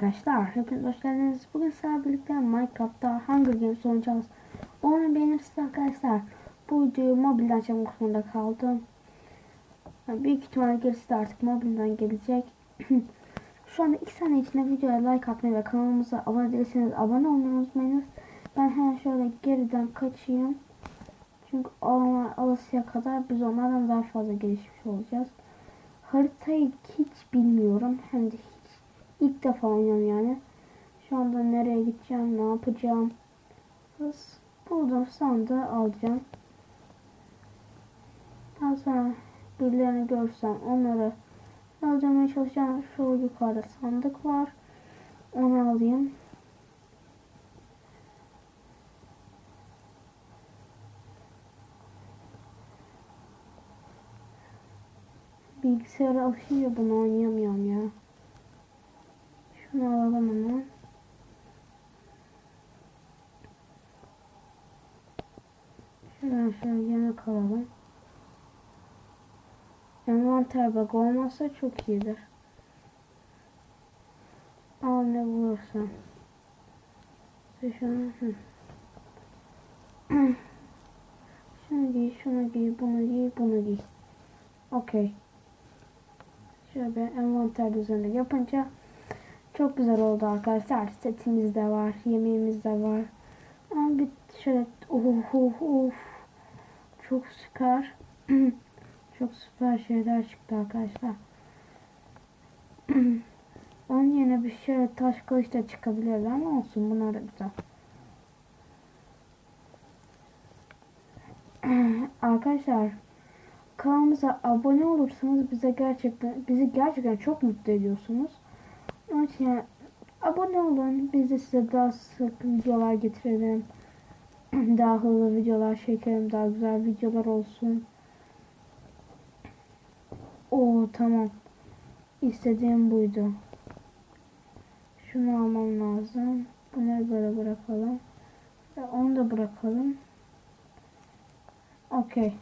arkadaşlar. Hepiniz hoş geldiniz. Bugün sizlerle birlikte Minecraft'ta Hunger Games oynayacağız. Onu beğenirsiniz arkadaşlar. Bu videoyu mobilden çekmek zorunda kaldım. Yani büyük ihtimalle gerisi de artık mobilden gelecek. Şu anda 2 saniye içinde videoya like atmayı ve kanalımıza abone değilseniz abone olmayı unutmayınız. Ben hemen şöyle geriden kaçayım. Çünkü onlar alasıya kadar biz onlardan daha fazla gelişmiş olacağız. Haritayı hiç bilmiyorum. Hem de hiç ilk defa oynuyorum yani. Şu anda nereye gideceğim, ne yapacağım. Biz buradan sandığı alacağım. Daha sonra birilerini görsem onları öldürmeye çalışacağım. Şu yukarıda sandık var. Onu alayım. Bilgisayara alışınca bunu oynayamıyorum ya. Şunu alalım hemen. Şuradan şöyle yemek alalım. Envanter bug olmazsa çok iyidir. Al ne bulursan. Şunu. Şunu giy, şunu giy, bunu giy, bunu giy. Okey. Şöyle envanter düzeni yapınca çok güzel oldu arkadaşlar. Setimiz de var, yemeğimiz de var. Ama bir şöyle of of of. Çok süper. çok süper şeyler çıktı arkadaşlar. Onun yerine bir şöyle taş kılıç da çıkabilirdi ama olsun bunlar da güzel. arkadaşlar kanalımıza abone olursanız bize gerçekten bizi gerçekten çok mutlu ediyorsunuz. Yani abone olun. Biz de size daha sık videolar getirelim. daha hızlı videolar çekelim. Daha güzel videolar olsun. Oo tamam. İstediğim buydu. Şunu almam lazım. Bunları böyle bırakalım. Ve onu da bırakalım. Okey.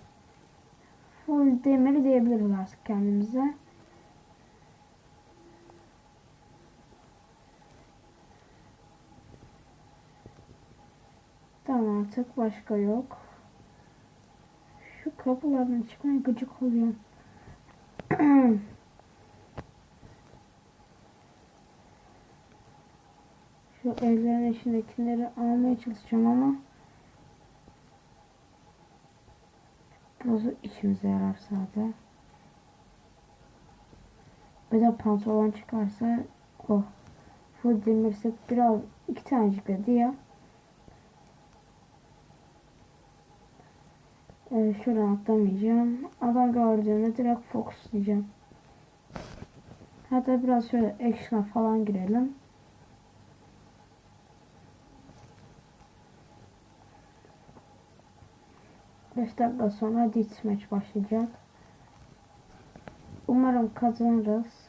Full demir diyebiliriz artık kendimize. Tamam artık başka yok. Şu kapılardan çıkmaya gıcık oluyor. Şu evlerin içindekileri almaya çalışacağım ama Burası işimize yarar zaten. Bir de pantolon çıkarsa o. Full demirsek biraz iki tanecik dedi ya. Ee, şuradan atlamayacağım. Adam gördüğümde direkt fokuslayacağım. Hatta biraz şöyle action'a falan girelim. Beş dakika sonra deathmatch başlayacak. Umarım kazanırız.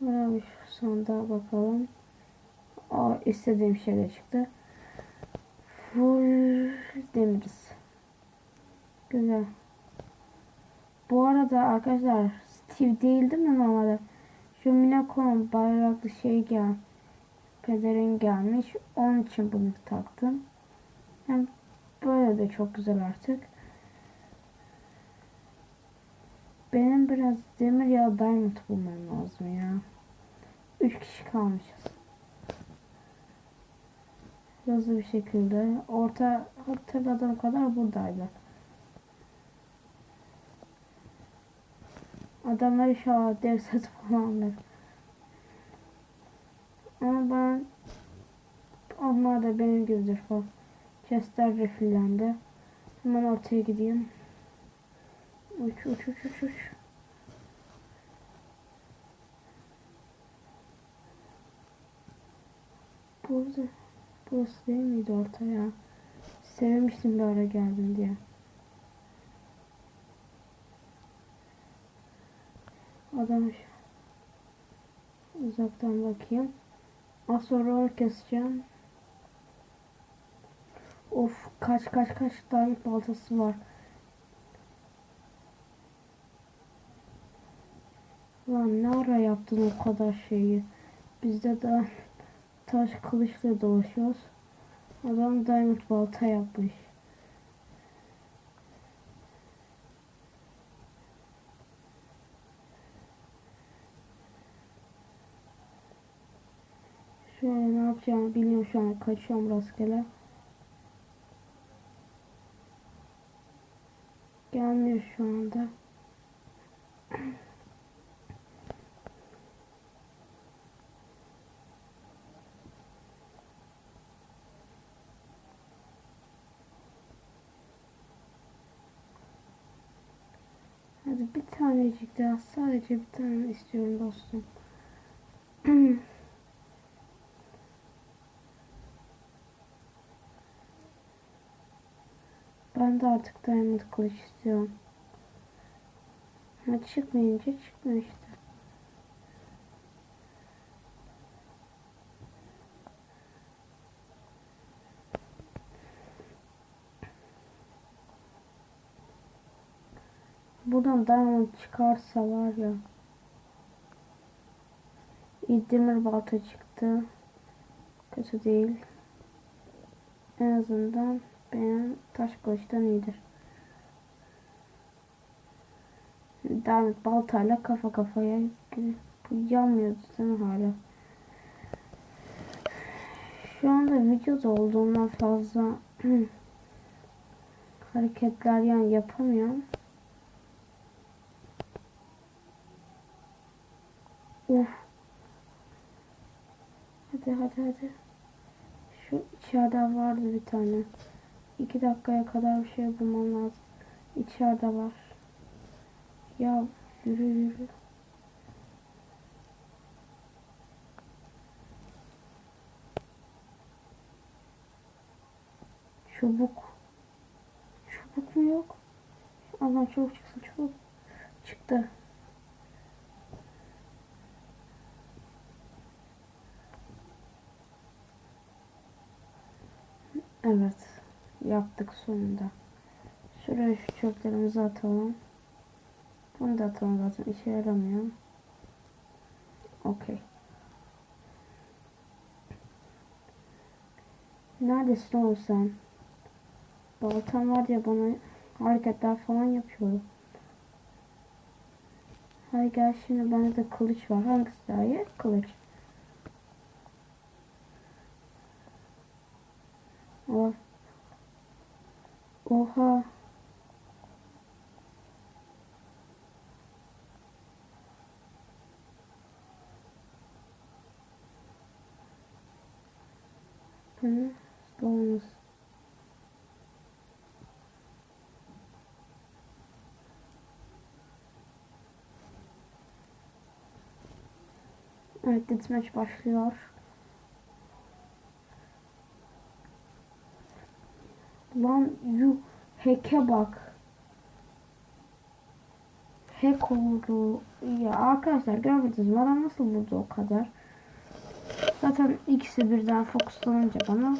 Böyle şu sandığa bakalım. O istediğim şey de çıktı. Full demiriz. Güzel. Bu arada arkadaşlar Steve değildim mi normalde? Şu Minako'nun bayraklı şey gel. Pederin gelmiş. Onun için bunu taktım. Hem böyle de çok güzel artık. Benim biraz demir ya diamond bulmam lazım ya. Üç kişi kalmışız hızlı bir şekilde orta hatırladığım kadar buradaydı. Adamlar inşallah dev set falan alır. Ama ben onlar da benim gibidir falan. Chester refillendi. Hemen ortaya gideyim. Uç uç uç uç uç. Burada. Burası değil miydi orta ya? Sevmiştim bir ara geldim diye. Adam uzaktan bakayım. Az sonra keseceğim. Of kaç kaç kaç diamond baltası var. Lan ne ara yaptın o kadar şeyi? Bizde de taş kılıçla dolaşıyoruz. Adam diamond balta yapmış. Şöyle ne yapacağımı bilmiyorum şu an kaçıyorum rastgele. Gelmiyor şu anda. Hadi bir tanecik daha sadece bir tane istiyorum dostum. Ben de artık diamond kılıç istiyorum. Ha çıkmayınca çıkmıyor işte. Buradan diamond çıkarsa var ya. Demir balta çıktı. Kötü değil. En azından benim taş kılıçtan iyidir. Diamond baltayla kafa kafaya bu yanmıyordu değil mi hala? Şu anda videoda olduğumdan fazla hareketler yani yapamıyorum. Uf. Hadi hadi hadi. Şu içeride vardı bir tane. İki dakikaya kadar bir şey bulmam lazım. İçeride var. Ya yürü yürü. Çubuk. Çubuk mu yok? Allah çabuk çıksın çabuk. Çıktı. Evet. Yaptık sonunda. Şuraya şu çöplerimizi atalım. Bunu da atalım zaten işe yaramıyor. Okey. Neredesin oğlum sen? Baltam var ya bana hareketler falan yapıyorum. Hadi gel şimdi bende de kılıç var. Hangisi daha iyi? Kılıç. Oh. Oha. Ne? Bonus. Evet, deathmatch başlıyor. Lan yu hack'e bak. Hack oldu. Ya arkadaşlar görmediniz mi? Adam nasıl vurdu o kadar? Zaten ikisi birden fokuslanınca bana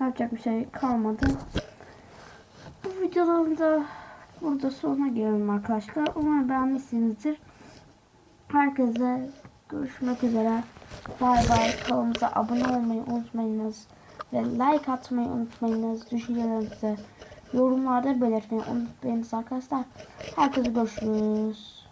yapacak bir şey kalmadı. Bu videonun da burada sonuna gelelim arkadaşlar. Umarım beğenmişsinizdir. Herkese görüşmek üzere. Bay bay. Kanalımıza abone olmayı unutmayınız. Ve like atmayı unutmayınız. Düşüncelerinizi yorumlarda belirtmeyi unutmayınız arkadaşlar. Herkese görüşürüz.